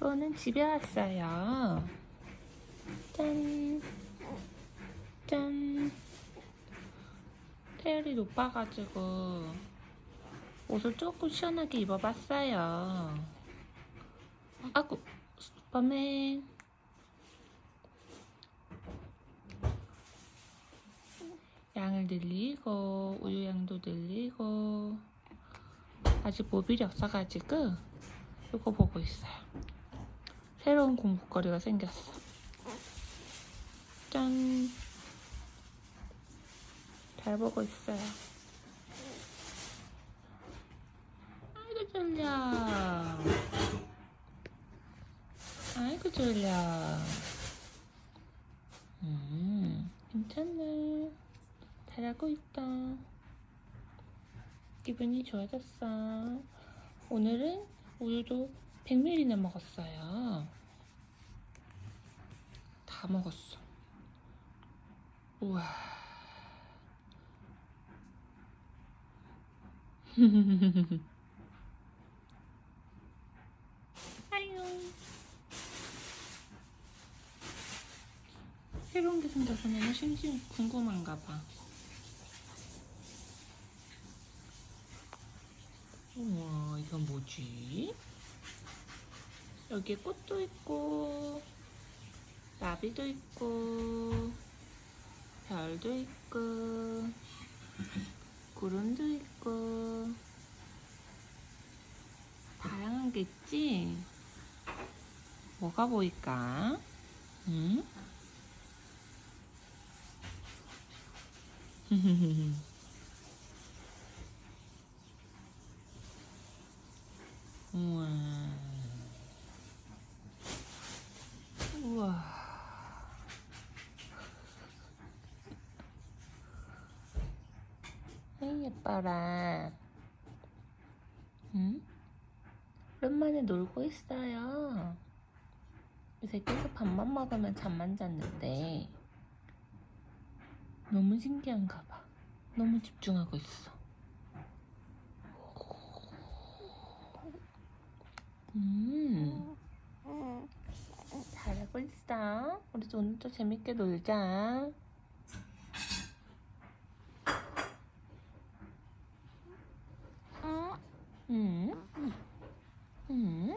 저는 집에 왔어요. 짠. 짠. 태열이 높아가지고 옷을 조금 시원하게 입어봤어요. 아구, 슈퍼맨. 양을 늘리고 우유양도 늘리고 아직 모빌이 없어가지고 이거 보고 있어요. 새로운 공부거리가 생겼어. 짠. 잘 보고 있어요. 아이고 졸려. 아이고 졸려. 음, 괜찮네. 잘하고 있다. 기분이 좋아졌어. 오늘은 우유도 100ml나 먹었어요. 다 먹었어. 우와. 새로운 게 생겨서 너무 심심 궁금한가 봐. 우와, 이건 뭐지? 여기에 꽃도 있고, 나비도 있고, 별도 있고, 구름도 있고, 다양한 게 있지? 뭐가 보일까? 응? 우와. 우와. 아이, 예뻐라. 응? 오랜만에 놀고 있어요. 요새 계속 밥만 먹으면 잠만 잤는데. 너무 신기한가 봐. 너무 집중하고 있어. 음, 잘하고 있어. 우리 오늘도 재밌게 놀자. 嗯。